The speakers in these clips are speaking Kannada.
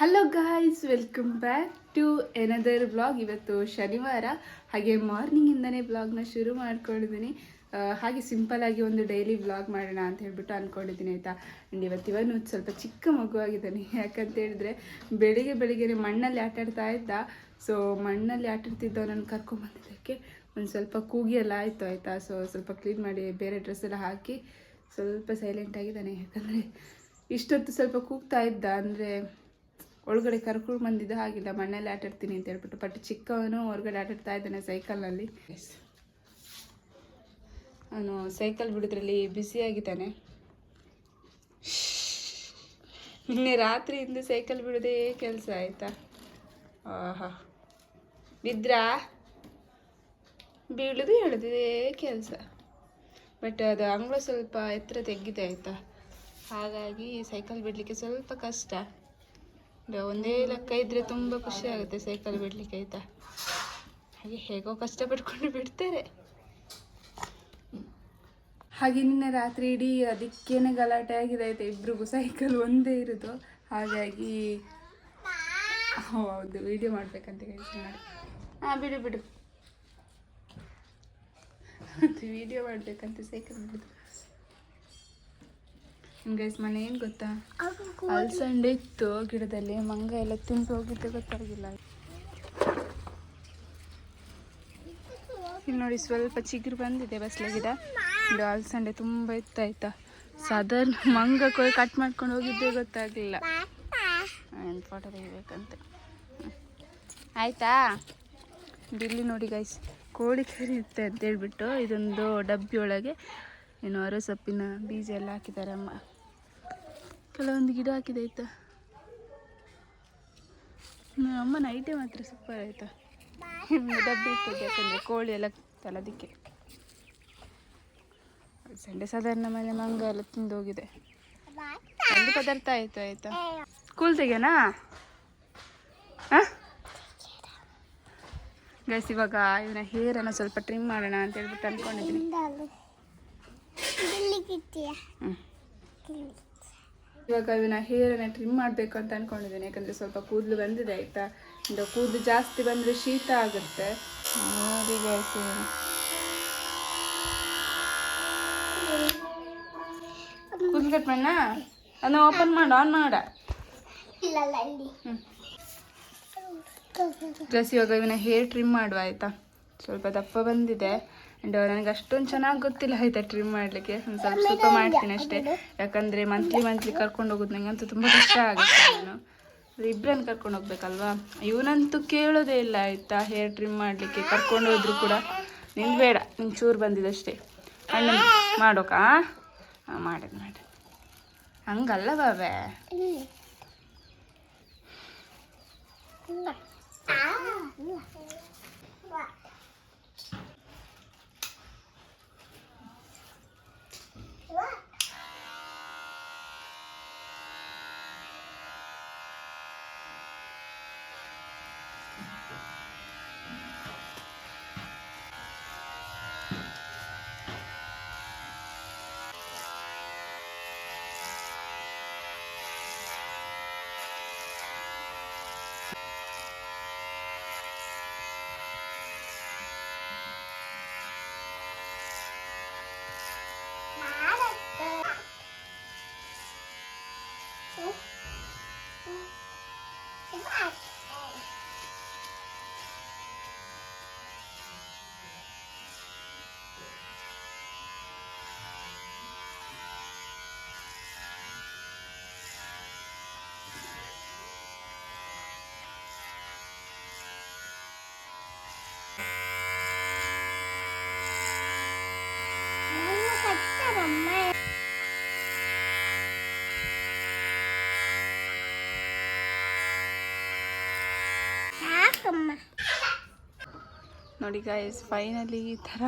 Hello guys welcome back to another blog ಇವತ್ತು ಶನಿವಾರ, ಹಾಗೆ ಮಾರ್ನಿಂಗಿಂದನೇ ಬ್ಲಾಗ್ನ ಶುರು ಮಾಡ್ಕೊಂಡಿದ್ದೀನಿ. ಹಾಗೆ ಸಿಂಪಲ್ ಆಗಿ ಒಂದು ಡೈಲಿ ಬ್ಲಾಗ್ ಮಾಡೋಣ ಅಂತ ಹೇಳ್ಬಿಟ್ಟು ಅಂದ್ಕೊಂಡಿದ್ದೀನಿ ಆಯಿತಾ? ಆ್ಯಂಡ್ ಇವತ್ತು ಇವನು ಸ್ವಲ್ಪ ಚಿಕ್ಕ ಮಗುವಾಗಿದ್ದಾನೆ. ಯಾಕಂತ ಹೇಳಿದ್ರೆ, ಬೆಳಿಗ್ಗೆ ಬೆಳಿಗ್ಗೆ ಮಣ್ಣಲ್ಲಿ ಆಟಾಡ್ತಾ ಇದ್ದ. ಸೊ ಮಣ್ಣಲ್ಲಿ ಆಟಾಡ್ತಿದ್ದವನನ್ನು ಕರ್ಕೊಂಬಂದಿದ್ದಕ್ಕೆ ಒಂದು ಸ್ವಲ್ಪ ಕೂಗಿ ಎಲ್ಲ ಆಯಿತು, ಆಯಿತಾ? ಸೊ ಸ್ವಲ್ಪ ಕ್ಲೀನ್ ಮಾಡಿ ಬೇರೆ ಡ್ರೆಸ್ ಎಲ್ಲ ಹಾಕಿ ಸ್ವಲ್ಪ ಸೈಲೆಂಟ್ ಆಗಿದ್ದಾನೆ. ಯಾಕಂದರೆ, ಇಷ್ಟೊತ್ತು ಸ್ವಲ್ಪ ಕೂಗ್ತಾ ಇದ್ದ. ಅಂದರೆ ಒಳಗಡೆ ಕರ್ಕೊಂಡು ಬಂದಿದ್ದು ಹಾಗಿಲ್ಲ ಮಣ್ಣಲ್ಲಿ ಆಟಾಡ್ತೀನಿ ಅಂತ ಹೇಳ್ಬಿಟ್ಟು ಬಟ್ ಚಿಕ್ಕವನು ಹೊರಗಡೆ ಆಟಾಡ್ತಾ ಇದ್ದಾನೆ ಸೈಕಲ್ನಲ್ಲಿ ಅವನು ಸೈಕಲ್ ಬಿಡೋದ್ರಲ್ಲಿ ಬ್ಯುಸಿಯಾಗಿದ್ದಾನೆ ನಿನ್ನೆ ರಾತ್ರಿಯಿಂದ ಸೈಕಲ್ ಬಿಡೋದೇ ಕೆಲಸ ಆಯಿತಾ? ಆಹಾ. ಬಿದ್ರಾ ಬೀಳುದು ಹೇಳೋದೇ ಕೆಲಸ. ಬಟ್ ಅದು ಅಂಗಳ ಸ್ವಲ್ಪ ಎತ್ತರ ತೆಗ್ಗಿದೆ ಆಯಿತಾ? ಹಾಗಾಗಿ ಸೈಕಲ್ ಬಿಡಲಿಕ್ಕೆ ಸ್ವಲ್ಪ ಕಷ್ಟ. ಒಂದೇ ಲೆಕ್ಕ ಇದ್ರೆ ತುಂಬ ಖುಷಿ ಆಗುತ್ತೆ ಸೈಕಲ್ ಬಿಡ್ಲಿಕ್ಕೆ ಆಯ್ತಾ? ಹಾಗೆ ಹೇಗೋ ಕಷ್ಟಪಟ್ಕೊಂಡು ಬಿಡ್ತಾರೆ. ಹಾಗೆ ನಿನ್ನೆ ರಾತ್ರಿ ಇಡೀ ಅದಕ್ಕೇನೆ ಗಲಾಟೆ ಆಗಿದೆ ಆಯ್ತಾ? ಇಬ್ರಿಗೂ ಸೈಕಲ್ ಒಂದೇ ಇರೋದು. ಹಾಗಾಗಿ ಹೌದು ವಿಡಿಯೋ ಮಾಡ್ಬೇಕಂತ ಹೇಳ್ತೀನಿ ನೋಡಿ. ಹಾಂ, ಬಿಡು ಬಿಡು. ವಿಡಿಯೋ ಮಾಡ್ಬೇಕಂತ ಸೈಕಲ್ ಬಿಡುದು. ಗೈಸ್ ಮನೆ ಏನು ಗೊತ್ತಾ? ಅಲ್ಸಂಡೆ ಇತ್ತು ಗಿಡದಲ್ಲಿ ಮಂಗ ಎಲ್ಲ ತಿಂದು ಹೋಗಿದ್ದೆ ಗೊತ್ತಾಗಿಲ್ಲ. ಇಲ್ಲಿ ನೋಡಿ ಸ್ವಲ್ಪ ಚಿಗುರು ಬಂದಿದೆ ಬಸ್ಲೆ ಗಿಡ. ಇದು ಅಲ್ಸಂಡೆ ತುಂಬ ಇತ್ತು ಆಯ್ತಾ? ಸಾಧಾರಣ ಮಂಗ ಕೊಯ್ ಕಟ್ ಮಾಡ್ಕೊಂಡು ಹೋಗಿದ್ದೆ ಗೊತ್ತಾಗಲಿಲ್ಲ ಏನು ಫೋಟೋ ತೆಗಿಬೇಕಂತೆ. ಆಯ್ತಾ? ಇಲ್ಲಿ ನೋಡಿ ಗೈಸ್ ಕೋಳಿ ಕರಿ ಇರುತ್ತೆ ಅಂತ ಹೇಳ್ಬಿಟ್ಟು ಇದೊಂದು ಡಬ್ಬಿ ಒಳಗೆ ಏನು ಅರಸೊಪ್ಪಿನ ಬೀಜ ಎಲ್ಲ ಹಾಕಿದ್ದಾರೆ ಅಮ್ಮ. ಕೆಲವೊಂದು ಗಿಡ ಹಾಕಿದೆ ಆಯ್ತಾ? ಅಮ್ಮ ಐಟೆ ಮಾತ್ರ ಸೂಪರ್ ಆಯ್ತಾ? ಡಬ್ಬಿ ಇರ್ತದೆ, ಯಾಕಂದರೆ ಕೋಳಿ ಎಲ್ಲ ತಲದಕ್ಕೆ. ಸಂಡೆ ಸಾಧಾರಣ ಮನೆ ಮಂಗ ಎಲ್ಲ ತಿಂದು ಹೋಗಿದೆ. ಒಂದು ಪದಾರ್ಥ ಆಯಿತು, ಆಯ್ತಾ? ಕೂಲ್ ತೆಗೆನಾ ಗೈಸ್ ಇವಾಗ ಇವನ ಹೇರನ್ನು ಸ್ವಲ್ಪ ಟ್ರಿಮ್ ಮಾಡೋಣ ಅಂತ ಹೇಳ್ಬಿಟ್ಟು ಅನ್ಕೊಂಡಿದ್ದೀನಿ. ಇವಾಗ ಇವನ ಹೇರನ್ನ ಟ್ರಿಮ್ ಮಾಡಬೇಕು ಅಂತ ಅನ್ಕೊಂಡಿದ್ದೀನಿ ಯಾಕಂದ್ರೆ ಸ್ವಲ್ಪ ಕೂದಲು ಬಂದಿದೆ ಆಯ್ತಾ? ಇದು ಕೂದಲು ಜಾಸ್ತಿ ಬಂದ್ರೆ ಶೀತ ಆಗುತ್ತೆ. ಕೂದಲು ಕಟ್ ಮಾಡೋಣ ಅದನ್ನ ಓಪನ್ ಮಾಡು ಆನ್ ಮಾಡ. ಡ್ರೆಸ್ ಇವಾಗ ಇವನ ಹೇರ್ ಟ್ರಿಮ್ ಮಾಡುವ ಆಯ್ತಾ? ಸ್ವಲ್ಪ ದಪ್ಪ ಬಂದಿದೆ. ಆ್ಯಂಡ್ ನನಗೆ ಅಷ್ಟೊಂದು ಚೆನ್ನಾಗಿ ಗೊತ್ತಿಲ್ಲ ಆಯ್ತಾ ಟ್ರಿಮ್ ಮಾಡಲಿಕ್ಕೆ. ಒಂದು ಸ್ವಲ್ಪ ಸ್ವಲ್ಪ ಮಾಡ್ತೀನಿ ಅಷ್ಟೇ. ಯಾಕಂದರೆ ಮಂತ್ಲಿ ಮಂತ್ಲಿ ಕರ್ಕೊಂಡು ಹೋಗೋದು ಅಂತೂ ತುಂಬ ಕಷ್ಟ ಆಗುತ್ತೆ ನಾನು. ಇಬ್ಬರನ್ನು ಕರ್ಕೊಂಡು ಹೋಗ್ಬೇಕಲ್ವಾ? ಇವನಂತೂ ಕೇಳೋದೇ ಇಲ್ಲ ಆಯಿತಾ ಹೇರ್ ಟ್ರಿಮ್ ಮಾಡಲಿಕ್ಕೆ. ಕರ್ಕೊಂಡು ಹೋದ್ರು ಕೂಡ ನಿಂದು ಬೇಡ ನಿಂಗೆ ಚೂರು ಬಂದಿದೆ ಅಷ್ಟೇ. ಅಣ್ಣ ಮಾಡೋಕಾ? ಹಾಂ ಮಾಡಿದ್ ಮಾಡಿ ಹಂಗಲ್ಲ ಬಾಬೆ. Goodbye. ನೋಡಿ ಗಾಯಸ್ ಫೈನಲಿ ಈ ಥರ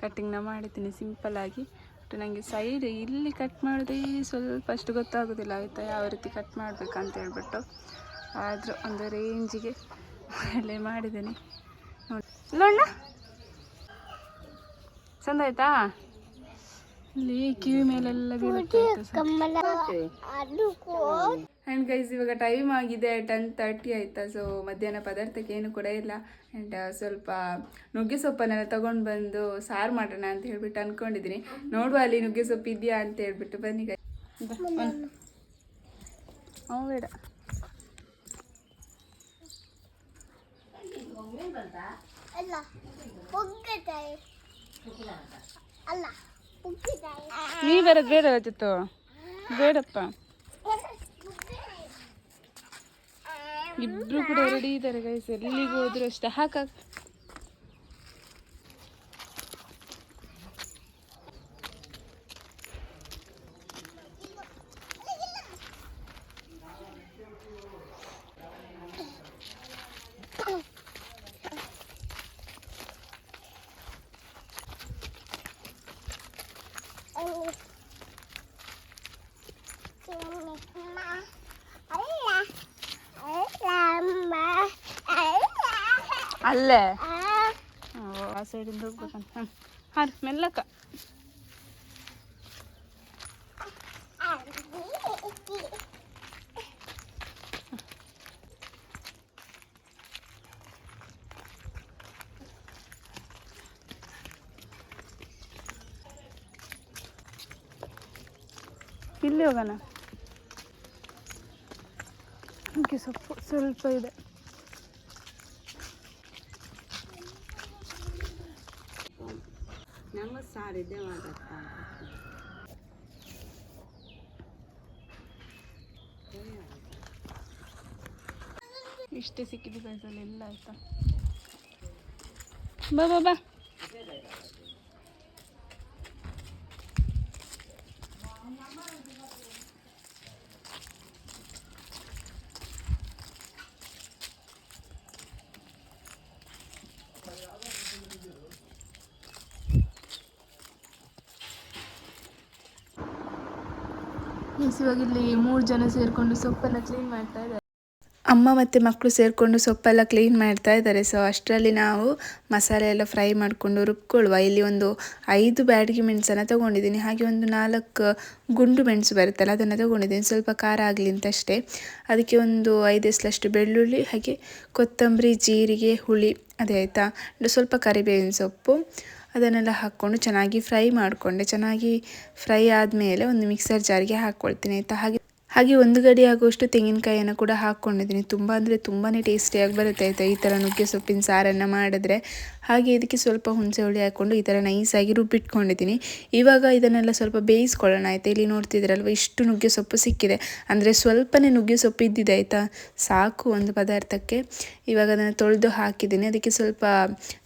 ಕಟ್ಟಿಂಗ್ನ ಮಾಡಿದ್ದೀನಿ ಸಿಂಪಲ್ಲಾಗಿ ಬಟ್ ನನಗೆ ಸೈಡ್ ಇಲ್ಲಿ ಕಟ್ ಮಾಡಿದೆ ಸ್ವಲ್ಪ ಅಷ್ಟು ಗೊತ್ತಾಗೋದಿಲ್ಲ, ಆಯಿತಾ? ಯಾವ ರೀತಿ ಕಟ್ ಮಾಡಬೇಕಂತ ಹೇಳ್ಬಿಟ್ಟು. ಆದರೂ ಒಂದು ರೇಂಜಿಗೆ ಒಳ್ಳೆ ಮಾಡಿದ್ದೀನಿ. ನೋಡಿ. ನೋಡೋಣ ಚಂದ ಆಯ್ತಾ? ಇಲ್ಲಿ ಕಿವಿ ಮೇಲೆಲ್ಲ ಆ್ಯಂಡ್ ಗೈಸ್ ಇವಾಗ ಟೈಮ್ ಆಗಿದೆ ಟೆನ್ ತರ್ಟಿ ಆಯ್ತಾ ಸೊ ಮಧ್ಯಾಹ್ನ ಪದಾರ್ಥಕ್ಕೆ ಏನು ಕೂಡ ಇಲ್ಲ. ಆ್ಯಂಡ್ ಸ್ವಲ್ಪ ನುಗ್ಗೆ ಸೊಪ್ಪನ್ನೆಲ್ಲ ತಗೊಂಡು ಬಂದು ಸಾರು ಮಾಡೋಣ ಅಂತ ಹೇಳ್ಬಿಟ್ಟು ಅಂದ್ಕೊಂಡಿದ್ದೀನಿ ನೋಡುವ ಅಲ್ಲಿ ನುಗ್ಗೆ ಸೊಪ್ಪು ಇದೆಯಾ ಅಂತ ಹೇಳ್ಬಿಟ್ಟು. ಬನ್ನಿ ಗೈ ಬೇಡ. ಅಲ್ಲ. ನೀ ಬರೋದು ಬೇಡ ಚಿತ್ತು ಬೇಡಪ್ಪ. ಇಬ್ರು ಕೂಡ ರೆಡಿ ಇದ್ದಾರೆ ಗೈಸ್ ಎಲ್ಲಿಗೆ ಹೋದ್ರು ಅಷ್ಟೇ. ಹಾಕ. ಅಲ್ಲೇ ಆ ಆ ಸೈಡಿಂದ ಹೋಗ್ಬೇಕಂತ ಹ್ಞೂ ಹಾಂ ಮೆಲ್ಲಕ್ಕ ಇಲ್ಲಿ ಹೋಗೋಣ ಓಕೆ ಸೊಪ್ಪು ಸ್ವಲ್ಪ ಇದೆ ಇಷ್ಟೇ ಸಿಕ್ಕಿದ್ದು ಎಲ್ಲ ಆಯ್ತಾ? ಬಾ ಬಾ ಬಾ. ಇವಾಗ ಇಲ್ಲಿ ಮೂರು ಜನ ಸೇರಿಕೊಂಡು ಸೊಪ್ಪೆಲ್ಲ ಕ್ಲೀನ್ ಮಾಡ್ತಾ ಇದ್ದಾರೆ. ಅಮ್ಮ ಮತ್ತು ಮಕ್ಕಳು ಸೇರಿಕೊಂಡು ಸೊಪ್ಪೆಲ್ಲ ಕ್ಲೀನ್ ಮಾಡ್ತಾ ಇದ್ದಾರೆ. ಸೊ ಅಷ್ಟರಲ್ಲಿ ನಾವು ಮಸಾಲೆ ಎಲ್ಲ ಫ್ರೈ ಮಾಡಿಕೊಂಡು ರುಬ್ಕೊಳ್ಳುವ. ಇಲ್ಲಿ ಒಂದು ಐದು ಬ್ಯಾಡಗಿ ಮೆಣಸನ್ನು ತೊಗೊಂಡಿದ್ದೀನಿ. ಹಾಗೆ ಒಂದು ನಾಲ್ಕು ಗುಂಡು ಮೆಣಸು ಬರುತ್ತಲ್ಲ, ಅದನ್ನು ತೊಗೊಂಡಿದ್ದೀನಿ. ಸ್ವಲ್ಪ ಖಾರ ಆಗಲಿ ಅಂತ ಅಷ್ಟೇ. ಅದಕ್ಕೆ ಒಂದು ಐದು ಎಸ್ಲಷ್ಟು ಬೆಳ್ಳುಳ್ಳಿ, ಹಾಗೆ ಕೊತ್ತಂಬರಿ, ಜೀರಿಗೆ, ಹುಳಿ, ಅದೇ ಆಯಿತಾ? ಸ್ವಲ್ಪ ಕರಿಬೇವಿನ ಸೊಪ್ಪು ಅದನ್ನೆಲ್ಲ ಹಾಕ್ಕೊಂಡು ಚೆನ್ನಾಗಿ ಫ್ರೈ ಮಾಡಿಕೊಂಡೆ. ಚೆನ್ನಾಗಿ ಫ್ರೈ ಆದಮೇಲೆ ಒಂದು ಮಿಕ್ಸರ್ ಜಾರಿಗೆ ಹಾಕ್ಕೊಳ್ತೀನಿ ಆಯಿತಾ? ಹಾಗೆ ಹಾಗೆ ಒಂದು ಗಡಿ ಆಗುವಷ್ಟು ತೆಂಗಿನಕಾಯಿಯನ್ನು ಕೂಡ ಹಾಕ್ಕೊಂಡಿದ್ದೀನಿ. ತುಂಬ ಅಂದರೆ ತುಂಬಾ ಟೇಸ್ಟಿಯಾಗಿ ಬರುತ್ತೆ ಆಯಿತಾ ಈ ಥರ ನುಗ್ಗೆ ಸೊಪ್ಪಿನ ಸಾರನ್ನು ಮಾಡಿದ್ರೆ. ಹಾಗೆ ಇದಕ್ಕೆ ಸ್ವಲ್ಪ ಹುಣಸೆ ಹುಳಿ ಹಾಕ್ಕೊಂಡು ಈ ಥರ ನೈಸಾಗಿ ರುಬ್ಬಿಟ್ಕೊಂಡಿದ್ದೀನಿ. ಇವಾಗ ಇದನ್ನೆಲ್ಲ ಸ್ವಲ್ಪ ಬೇಯಿಸ್ಕೊಳ್ಳೋಣ ಆಯಿತಾ. ಇಲ್ಲಿ ನೋಡ್ತಿದ್ರಲ್ವ ಇಷ್ಟು ನುಗ್ಗೆ ಸೊಪ್ಪು ಸಿಕ್ಕಿದೆ. ಅಂದರೆ ಸ್ವಲ್ಪನೇ ನುಗ್ಗೆ ಸೊಪ್ಪು ಇದ್ದಿದೆ ಆಯಿತಾ. ಸಾಕು ಒಂದು ಪದಾರ್ಥಕ್ಕೆ. ಇವಾಗ ಅದನ್ನು ತೊಳೆದು ಹಾಕಿದ್ದೀನಿ. ಅದಕ್ಕೆ ಸ್ವಲ್ಪ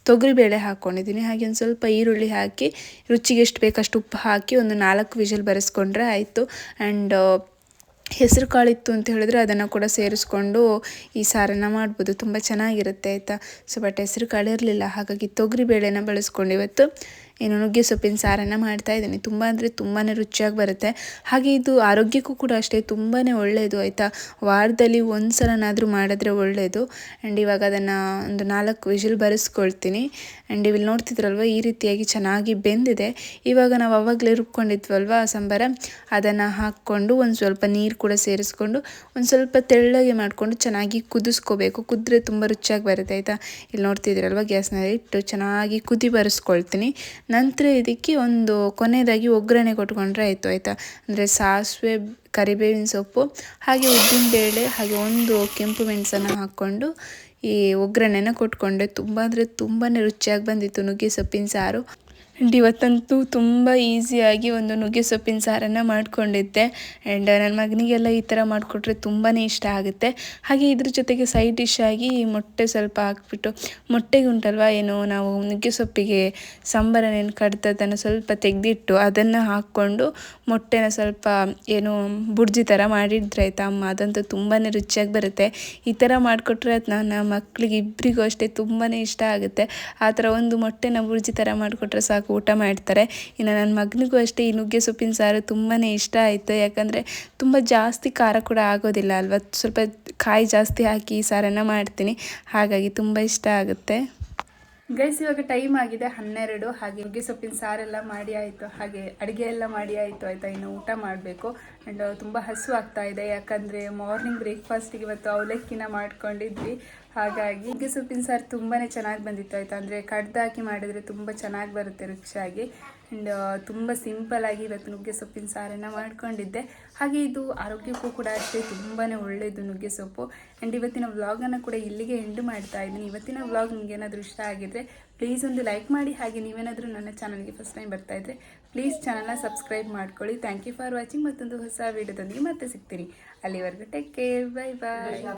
ತೊಗರಿಬೇಳೆ ಹಾಕ್ಕೊಂಡಿದ್ದೀನಿ. ಹಾಗೆ ಒಂದು ಸ್ವಲ್ಪ ಈರುಳ್ಳಿ ಹಾಕಿ, ರುಚಿಗೆ ಎಷ್ಟು ಬೇಕಷ್ಟು ಉಪ್ಪು ಹಾಕಿ ಒಂದು ನಾಲ್ಕು ವಿಷಲ್ ಬರೆಸ್ಕೊಂಡ್ರೆ ಆಯಿತು. ಆ್ಯಂಡ್ ಹೆಸರು ಕಾಳಿತ್ತು ಅಂತ ಹೇಳಿದ್ರೆ ಅದನ್ನು ಕೂಡ ಸೇರಿಸ್ಕೊಂಡು ಈ ಸಾರನ್ನು ಮಾಡ್ಬೋದು. ತುಂಬ ಚೆನ್ನಾಗಿರುತ್ತೆ ಆಯಿತಾ? ಸೊ ಬಟ್ ಹೆಸರು ಕಾಳು ಇರಲಿಲ್ಲ. ಹಾಗಾಗಿ ತೊಗರಿ ಬೇಳೆನ ಬಳಸ್ಕೊಂಡು ಇವತ್ತು ಏನು ನುಗ್ಗೆ ಸೊಪ್ಪಿನ ಸಾರನ್ನು ಮಾಡ್ತಾ ಇದ್ದೀನಿ. ತುಂಬ ಅಂದರೆ ತುಂಬಾ ರುಚಿಯಾಗಿ ಬರುತ್ತೆ. ಹಾಗೆ ಇದು ಆರೋಗ್ಯಕ್ಕೂ ಕೂಡ ಅಷ್ಟೇ ತುಂಬಾ ಒಳ್ಳೆಯದು ಆಯಿತಾ? ವಾರದಲ್ಲಿ ಒಂದು ಸಲನಾದರೂ ಮಾಡಿದ್ರೆ ಒಳ್ಳೆಯದು ಆ್ಯಂಡ್ ಇವಾಗ ಅದನ್ನು ಒಂದು ನಾಲ್ಕು ವಿಷಲ್ ಬರೆಸ್ಕೊಳ್ತೀನಿ. ಆ್ಯಂಡ್ ಇವಿಲ್ಲಿ ನೋಡ್ತಿದ್ರಲ್ವ, ಈ ರೀತಿಯಾಗಿ ಚೆನ್ನಾಗಿ ಬೆಂದಿದೆ. ಇವಾಗ ನಾವು ಅವಾಗಲೇ ರುಬ್ಕೊಂಡಿದ್ವಲ್ವ ಸಾಂಬಾರ? ಅದನ್ನು ಹಾಕ್ಕೊಂಡು ಒಂದು ಸ್ವಲ್ಪ ನೀರು ಕೂಡ ಸೇರಿಸ್ಕೊಂಡು ಒಂದು ಸ್ವಲ್ಪ ತೆಳ್ಳಗೆ ಮಾಡಿಕೊಂಡು ಚೆನ್ನಾಗಿ ಕುದಿಸ್ಕೋಬೇಕು. ಕುದ್ರೆ ತುಂಬ ರುಚಿಯಾಗಿ ಬರುತ್ತೆ, ಆಯಿತಾ? ಇಲ್ಲಿ ನೋಡ್ತಿದ್ದೀರಲ್ವ ಗ್ಯಾಸ್ನಲ್ಲಿ ಇಟ್ಟು ಚೆನ್ನಾಗಿ ಕುದಿ ಬರೆಸ್ಕೊಳ್ತೀನಿ. ನಂತರ ಇದಕ್ಕೆ ಒಂದು ಕೊನೆಯದಾಗಿ ಒಗ್ಗರಣೆ ಕೊಟ್ಕೊಂಡ್ರೆ ಆಯಿತು, ಆಯಿತಾ? ಅಂದರೆ ಸಾಸಿವೆ, ಕರಿಬೇವಿನ ಸೊಪ್ಪು, ಹಾಗೆ ಉದ್ದಿನಬೇಳೆ ಹಾಗೆ ಒಂದು ಕೆಂಪು ಮೆಣಸನ್ನು ಹಾಕ್ಕೊಂಡು ಈ ಒಗ್ಗರಣೆನ ಕೊಟ್ಕೊಂಡೆ ತುಂಬ ಅಂದರೆ ತುಂಬಾ ರುಚಿಯಾಗಿ ಬಂದಿತ್ತು ನುಗ್ಗೆ ಸೊಪ್ಪಿನ ಸಾರು. ಆ್ಯಂಡ್ ಇವತ್ತಂತೂ ತುಂಬ ಈಸಿಯಾಗಿ ಒಂದು ನುಗ್ಗೆ ಸೊಪ್ಪಿನ ಸಾರನ್ನು ಮಾಡಿಕೊಂಡಿದ್ದೆ. ಆ್ಯಂಡ್ ನನ್ನ ಮಗನಿಗೆಲ್ಲ ಈ ಥರ ಮಾಡಿಕೊಟ್ರೆ ತುಂಬಾ ಇಷ್ಟ ಆಗುತ್ತೆ. ಹಾಗೆ ಇದ್ರ ಜೊತೆಗೆ ಸೈಡ್ ಡಿಶ್ ಆಗಿ ಮೊಟ್ಟೆ ಸ್ವಲ್ಪ ಹಾಕ್ಬಿಟ್ಟು ಮೊಟ್ಟೆಗೆ ಉಂಟಲ್ವ ಏನು ನಾವು ನುಗ್ಗೆ ಸೊಪ್ಪಿಗೆ ಸಾಂಬಾರನ್ನೇನು ಕಡ್ತದನ್ನು ಸ್ವಲ್ಪ ತೆಗೆದಿಟ್ಟು ಅದನ್ನು ಹಾಕ್ಕೊಂಡು ಮೊಟ್ಟೆನ ಸ್ವಲ್ಪ ಏನು ಬುರ್ಜಿ ಥರ ಮಾಡಿದ್ರೆ ಆಯ್ತಾ ಅಮ್ಮ? ಅದಂತೂ ತುಂಬಾ ರುಚಿಯಾಗಿ ಬರುತ್ತೆ. ಈ ಥರ ಮಾಡಿಕೊಟ್ರೆ ಅದು ನನ್ನ ಮಕ್ಕಳಿಗೆ ಇಬ್ಬರಿಗೂ ಅಷ್ಟೇ ತುಂಬಾ ಇಷ್ಟ ಆಗುತ್ತೆ. ಆ ಥರ ಒಂದು ಮೊಟ್ಟೆನ ಬುರ್ಜಿ ಥರ ಮಾಡಿಕೊಟ್ರೆ ಸಾಕು. ಊಟ ಮಾಡ್ತಾರೆ. ಇನ್ನು ನನ್ನ ಮಗನಿಗೂ ಅಷ್ಟೇ ಈ ನುಗ್ಗೆ ಸೊಪ್ಪಿನ ಸಾರು ತುಂಬಾ ಇಷ್ಟ ಆಯಿತು. ಯಾಕಂದರೆ ತುಂಬ ಜಾಸ್ತಿ ಖಾರ ಕೂಡ ಆಗೋದಿಲ್ಲ ಅಲ್ವಾ? ಸ್ವಲ್ಪ ಕಾಯಿ ಜಾಸ್ತಿ ಹಾಕಿ ಈ ಸಾರನ್ನು ಮಾಡ್ತೀನಿ. ಹಾಗಾಗಿ ತುಂಬ ಇಷ್ಟ ಆಗುತ್ತೆ. ಗೈಸ್, ಇವಾಗ ಟೈಮ್ ಆಗಿದೆ ಹನ್ನೆರಡು. ಹಾಗೆ ನುಗ್ಗೆ ಸೊಪ್ಪಿನ ಸಾರೆಲ್ಲ ಮಾಡಿ ಆಯಿತು. ಹಾಗೆ ಅಡುಗೆ ಎಲ್ಲ ಮಾಡಿ ಆಯಿತು ಆಯಿತಾ? ಇನ್ನು ಊಟ ಮಾಡಬೇಕು. ಆ್ಯಂಡ್ ತುಂಬ ಹಸು ಆಗ್ತಾ ಇದೆ. ಯಾಕಂದರೆ ಮಾರ್ನಿಂಗ್ ಬ್ರೇಕ್ಫಾಸ್ಟಿಗೆ ಇವತ್ತು ಅವಲಕ್ಕಿನ ಮಾಡ್ಕೊಂಡಿದ್ವಿ. ಹಾಗಾಗಿ ನುಗ್ಗೆ ಸೊಪ್ಪಿನ ಸಾರು ತುಂಬಾ ಚೆನ್ನಾಗಿ ಬಂದಿತ್ತು ಆಯಿತಾ? ಅಂದರೆ ಕಡ್ದಾಕಿ ಮಾಡಿದರೆ ತುಂಬ ಚೆನ್ನಾಗಿ ಬರುತ್ತೆ ರುಚಿಯಾಗಿ. ಆ್ಯಂಡ್ ತುಂಬ ಸಿಂಪಲಾಗಿ ಇವತ್ತು ನುಗ್ಗೆ ಸೊಪ್ಪಿನ ಸಾರನ್ನು ಮಾಡ್ಕೊಂಡಿದ್ದೆ. ಹಾಗೆ ಇದು ಆರೋಗ್ಯಕ್ಕೂ ಕೂಡ ಅಷ್ಟೇ ತುಂಬಾ ಒಳ್ಳೆಯದು ನುಗ್ಗೆ ಸೊಪ್ಪು. ಆ್ಯಂಡ್ ಇವತ್ತಿನ ವ್ಲಾಗನ್ನು ಕೂಡ ಇಲ್ಲಿಗೆ ಎಂಡ್ ಮಾಡ್ತಾ ಇದ್ದೀನಿ. ಇವತ್ತಿನ ವ್ಲಾಗ್ ನಿಮ್ಗೆ ಏನಾದರೂ ಇಷ್ಟ ಆಗಿದ್ರೆ ಪ್ಲೀಸ್ ಒಂದು ಲೈಕ್ ಮಾಡಿ. ಹಾಗೆ ನೀವೇನಾದರೂ ನನ್ನ ಚಾನಲ್ಗೆ ಫಸ್ಟ್ ಟೈಮ್ ಬರ್ತಾ ಇದ್ರೆ ಪ್ಲೀಸ್ ಚಾನಲ್ನ ಸಬ್ಸ್ಕ್ರೈಬ್ ಮಾಡ್ಕೊಳ್ಳಿ. ಥ್ಯಾಂಕ್ ಯು ಫಾರ್ ವಾಚಿಂಗ್ ಮತ್ತೊಂದು ಹೊಸ ವೀಡಿಯೋದೊಂದಿಗೆ ಮತ್ತೆ ಸಿಗ್ತೀನಿ. ಅಲ್ಲಿವರೆಗೂ ಟೇಕ್ ಕೇರ್ ಬೈ ಬಾಯ್